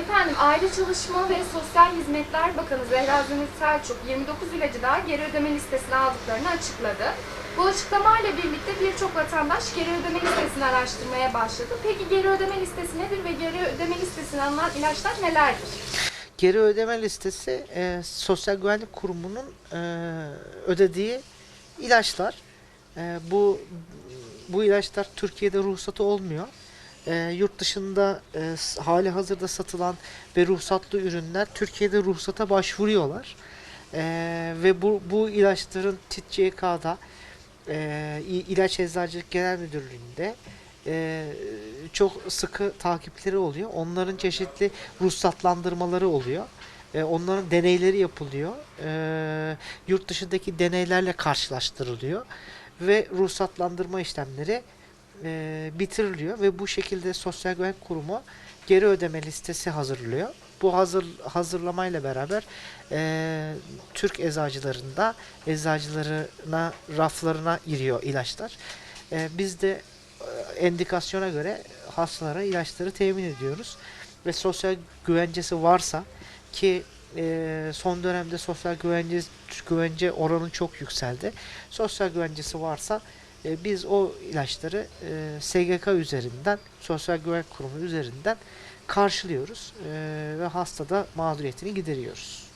Efendim Aile Çalışma ve Sosyal Hizmetler Bakanı Zehra Zümrüt Selçuk 29 ilacı daha geri ödeme listesine aldıklarını açıkladı. Bu açıklamayla birlikte birçok vatandaş geri ödeme listesini araştırmaya başladı. Peki geri ödeme listesi nedir ve geri ödeme listesine alınan ilaçlar nelerdir? Geri ödeme listesi e, Sosyal Güvenlik Kurumu'nun e, ödediği ilaçlar. E, bu bu ilaçlar Türkiye'de ruhsatı olmuyor. E, yurt dışında e, hali hazırda satılan ve ruhsatlı ürünler Türkiye'de ruhsata başvuruyorlar. E, ve bu, bu ilaçların TİTCK'da e, İlaç Eczacılık Genel Müdürlüğü'nde e, çok sıkı takipleri oluyor. Onların çeşitli ruhsatlandırmaları oluyor. E, onların deneyleri yapılıyor. E, yurt dışındaki deneylerle karşılaştırılıyor. Ve ruhsatlandırma işlemleri e, bitiriliyor ve bu şekilde Sosyal Güvenlik Kurumu geri ödeme listesi hazırlıyor. Bu hazır hazırlamayla beraber e, Türk eczacılarında eczacılarına raflarına giriyor ilaçlar. E, biz de e, endikasyona göre hastalara ilaçları temin ediyoruz ve sosyal güvencesi varsa ki e, son dönemde sosyal güvence güvence oranı çok yükseldi. Sosyal güvencesi varsa e, biz o ilaçları e, SGK üzerinden, Sosyal Güvenlik Kurumu üzerinden karşılıyoruz e, ve hastada mağduriyetini gideriyoruz.